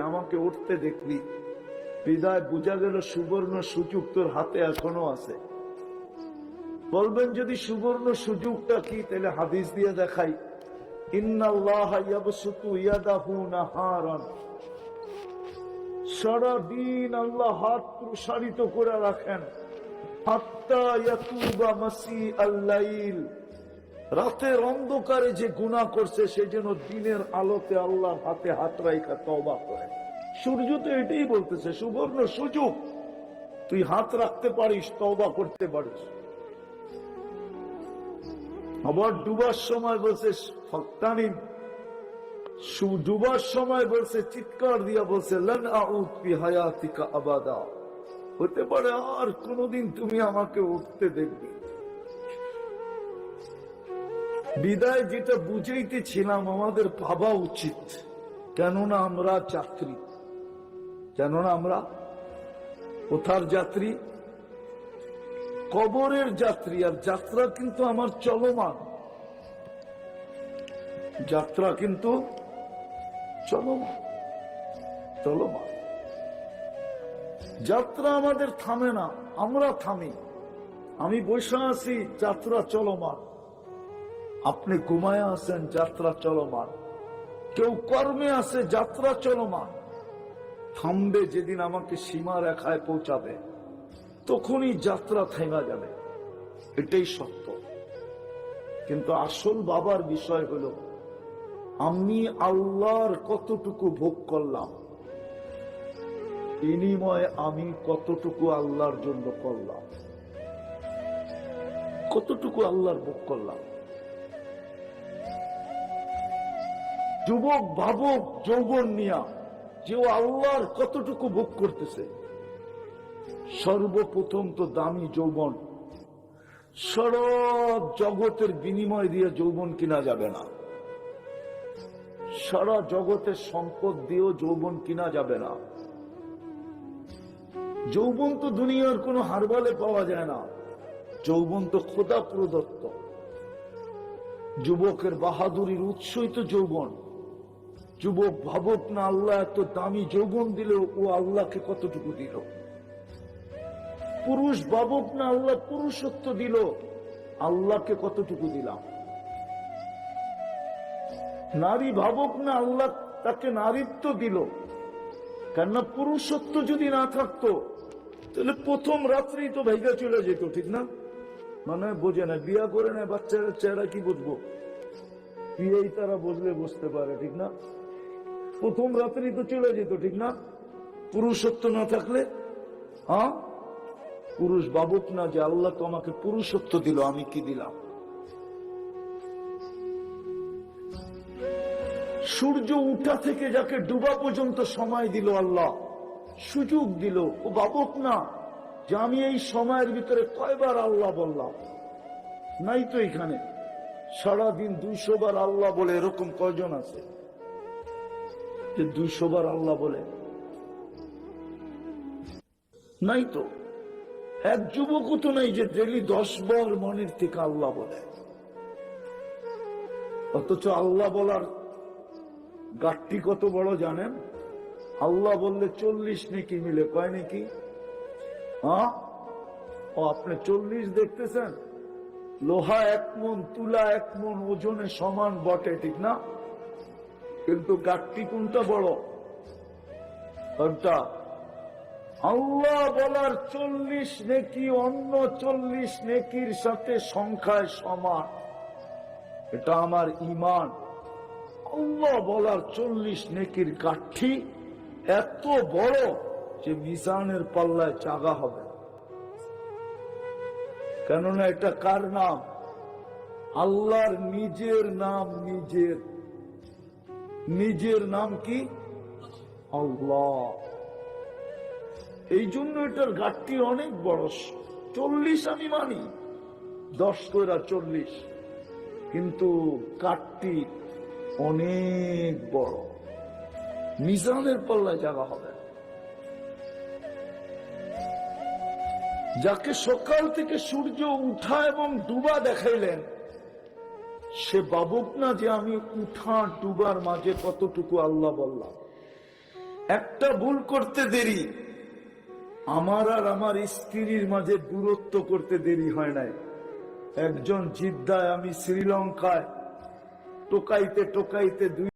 আমাকে উঠতে দেখবি। হৃদয় বোঝা গেল সুবর্ণ সুযোগ তোর হাতে এখনও আছে। বলবেন যদি সুবর্ণ সুযোগটা কি, তাহলে হাদিস দিয়ে দেখাই। সারাদিন আল্লাহ হাত প্রসারিত করে রাখেন। রাতের অন্ধকারে যে গুণা করছে সেই জন্য দিনের আলোতে আল্লাহর হাতে হাত রাইখা তবা করে। সূর্য তো এটাই বলতেছে, সুবর্ণ সুযোগ। তুই হাত রাখতে পারিস তবা করতে পারিস। আবার ডুবার সময় বলছে ফক্তানিন ডুবার সময় বলছে, চিৎকার দিয়া বলছে, লন আউত আবাদা। হতে পারে আর কোনদিন তুমি আমাকে উঠতে দেখবে। বিদায় যেটা বুঝাইতেছিলাম, আমাদের ভাবা উচিত। কেননা আমরা যাত্রী। কেননা আমরা কোথার যাত্রী? কবরের যাত্রী। আর যাত্রা কিন্তু আমার চলমান। যাত্রা কিন্তু চলমান। চলমান। যাত্রা আমাদের থামে না, আমরা থামি। আমি বসে আছি, যাত্রা চলমান। আপনি ঘুমায় আছেন, যাত্রা চলমান। কেউ কর্মে আছে, যাত্রা চলমান। থামবে যেদিন আমাকে সীমা রেখায় পৌঁছাবে, তখনই যাত্রা থেমা যাবে। এটাই সত্য। কিন্তু আসল বাবার বিষয় হলো, আমি আল্লাহর কতটুকু ভোগ করলাম, বিনিময়ে আমি কতটুকু আল্লাহর জন্য করলাম, কতটুকু আল্লাহর ভোগ করলাম। যুবক, ভাবক, যৌবন নিয়া যে ও আল্লাহর কতটুকু ভোগ করতেছে। সর্বপ্রথম তো দামি যৌবন। সরব জগতের বিনিময় দিয়ে যৌবন কিনা যাবে না। সারা জগতের সম্পদ দিয়েও যৌবন কিনা যাবে না। যৌবন তো দুনিয়ার কোনো হারবালে পাওয়া যায় না। যৌবন তো খোদা প্রদত্ত। যুবকের বাহাদুরির উৎসই তো যৌবন। যুবক, ভাবক না আল্লাহ, এত দামি যৌবন দিল, ও আল্লাহকে কতটুকু দিল? পুরুষ ভাবক না আল্লাহ, পুরুষত্ব দিল, আল্লাহকে কতটুকু দিলাম? নারী ভাবক না আল্লাহ, তাকে নারীত্ব দিল। কেননা পুরুষত্ব যদি না থাকতো, তাহলে প্রথম রাত্রেই তো ভাইগা চলে যেত, ঠিক না? মানে বোঝে না, বিয়া করে নেয়, বাচ্চারা চেহারা কি বুঝব? বিয়েই তারা বুঝলে বুঝতে পারে, ঠিক না? প্রথম রাত্রেই তো চলে যেত, ঠিক না? পুরুষত্ব না থাকলে? হ্যাঁ? পুরুষ বাবুক না যে আল্লাহ তো আমাকে পুরুষত্ব দিল, আমি কি দিলাম? সূর্য উঠা থেকে যাকে ডুবা পর্যন্ত সময় দিল আল্লাহ, সুযোগ দিল, ও বাবক না যে আমি এই সময়ের ভিতরে কয়বার আল্লাহ বললাম। নাই তো এখানে। সারাদিন দুইশো বার আল্লাহ বলে এরকম কয়জন আছে? যে দুইশো বার আল্লাহ বলে, নাই তো, এক যুবকও তো নাই যে ডেলি দশ বার মনের থেকে আল্লাহ বলে। অথচ আল্লাহ বলার গাঠটি কত বড় জানেন? আল্লাহ বললে চল্লিশ নাকি মিলে কয় নাকি? হ্যাঁ? ও, আপনি চল্লিশ দেখতেছেন? লোহা এক মন, তুলা এক মন, ওজনে সমান বটে, ঠিক না? কিন্তু গাঠটি কোনটা বড়? কোনটা? আল্লাহ বলার চল্লিশ নেকি অন্য চল্লিশ নেকির সাথে সংখ্যায় সমান। এটা আমার ইমান আল্লাহ বলার চল্লিশ নেকির কাঠি এত বড় যে মিজানের পাল্লায় চাগা হবে। কেননা এটা কার নাম? আল্লাহর নিজের নাম নিজের। নিজের নাম কি? এই জন্য এটার ঘাটতি অনেক বড়। চল্লিশ আমি মানি। দশ কইরা চল্লিশ। কিন্তু কাঠটি অনেক বড়। মিজানের পাল্লায় জায়গা হবে। যাকে সকাল থেকে সূর্য উঠা এবং ডুবা দেখাইলেন সে বাবুক না যে আমি উঠা ডুবার মাঝে কতটুকু আল্লাহ বললাম। একটা ভুল করতে দেরি। আমার আর আমার স্ত্রীর মাঝে দূরত্ব করতে দেরি হয় নাই। একজন জিদ্দায় আমি শ্রীলঙ্কায় টোকাইতে টোকাইতে দুই